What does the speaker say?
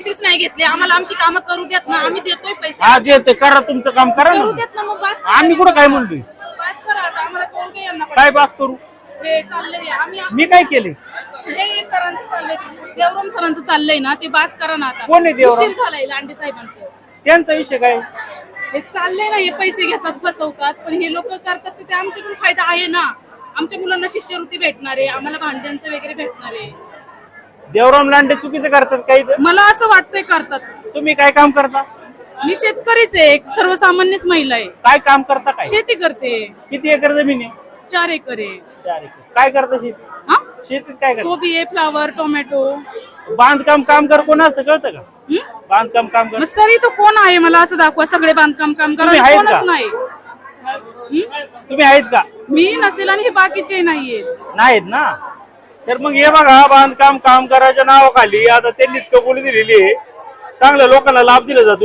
पैसेच नाही घेतले. आम्हाला आमची कामं करू देत ना. आम्ही देतोय पैसे. हा देते. करा तुमचं काम करा करू ना देत ना मग बस आम्ही कुठं काय म्हणतोय? बस करा आता. आम्हाला करू दे यांना. काय पास करू? हे चाललंय. आम्ही मी काय केले? हे सरांचं चाललंय. देवराम सरांचं चाललंय ना. ते बास करा ना आता. कोण आहे देवराम? उशीर झालाय लांडे साहेबांचं. त्यांचा विषय काय? हे चाललंय ना. हे पैसे घेतात फसवतात. पण हे लोक करतात तर ते आमचे पण फायदा आहे ना. आमच्या मुलांना शिष्यवृत्ती भेटणार आहे. आम्हाला भांड्यांचं वगैरे भेटणार आहे. देवराम लांडे चुकीचं करतात काही मला असं वाटतंय करतात. तुम्ही काय काम करता? मी शेतकरीच आहे एक सर्वसामान्यच महिला आहे. काय काम करता काय? शेती करते. किती एकर जमीन आहे? चार एकर आहे. चार एकर. काय करता शेती? हा? शेतीत काय करता? कोबी आहे फ्लावर टोमॅटो. बांधकाम कामगार कोण असतं कळतं का? हं? बांधकाम कामगार मग सर इथं कोण आहे मला असं दाखवा सगळे बांधकाम काम तुम्ही करा आहेत कोणच का? नाही. हं? तुम्ही आहेत का? मी नसेल आणि हे बाकीचे नाहीये नाहीत ना? तर मग हे बघा बांधकाम कामगाराच्या नावाखाली आता त्यांनीच कबुली दिलेली आहे. चांगल्या लोकांना लाभ दिला जातो.